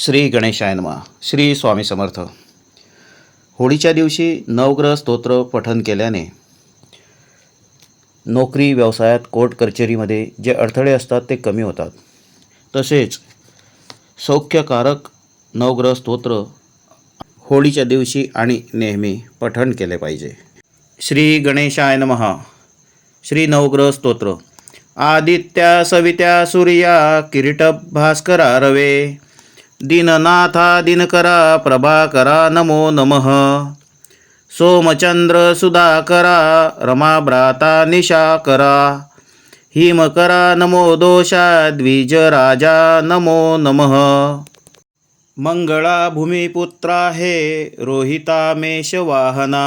श्री गणेशायनमा श्री स्वामी समर्थ. होळीच्या दिवशी नवग्रह स्तोत्र पठन केल्याने नोकरी व्यवसायात कोर्ट कचेरीमध्ये जे अडथळे असतात ते कमी होतात. तसेच सौख्यकारक नवग्रह स्तोत्र होळीच्या दिवशी आणि नेहमी पठण केले पाहिजे. श्री गणेशाय नमः. श्री नवग्रह स्तोत्र. आदित्या सवित्या सूर्या किरीट भास्करा रवे दिननाथा दिनकरा प्रभाकरा नमो नमः। सोमचंद्र सुधाकरा रमाभ्राता निशाकरा हिमकरा नमो दोषा द्विजराजा नमो नमः। मंगळा भूमिपुत्रा हे रोहिता मेषवाहना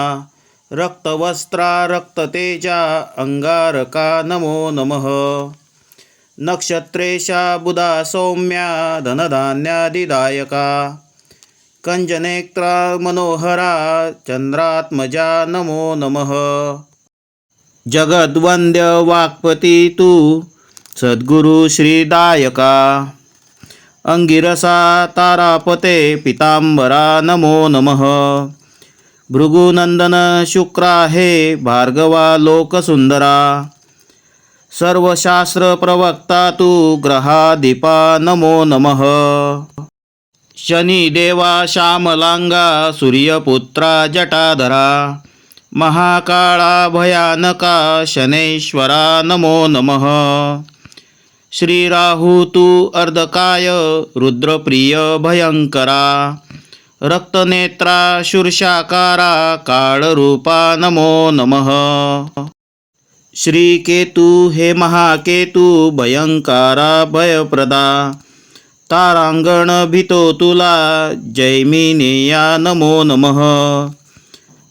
रक्तवस्त्रा रक्ततेजा अंगारका नमो नमः। नक्षत्रेशा बुधा सौम्या धनधान्यादिदायका कञ्जनेत्रा मनोहरा चंद्रात्मजा नमो नमः। जगद्वंद्य वाक्पती तू सद्गुरु श्रीदायका। अंगिरसा तारापते पितांबरा नमो नमः। भृगुनंदन शुक्रा हे भार्गवा लोकसुंदरा। सर्वशास्त्र प्रवक्ता तू ग्रहाधिपा नमो नमः। शनिदेवा श्यामलांगा सूर्यपुत्रा जटाधरा महाकाळा भयानका शनैश्वरा नमो नमः। श्रीराहुतु अर्धकाय रुद्रप्रिय भयङ्करा रक्तनेत्रा शूर्षाकारा काळरूपा नमो नमः। श्रीकेतू हे महाकेतू भयंकारा भयप्रदा। तारांगण भितो तुला जैमिनेया नमो नमः।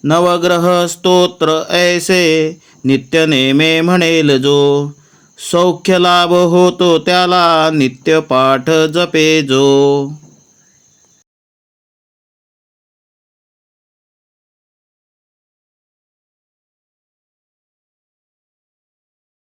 नवग्रह स्तोत्र ऐसे नित्य नेमे म्हणेल जो। सौख्य लाभ होतो त्याला नित्य पाठ जपे जो।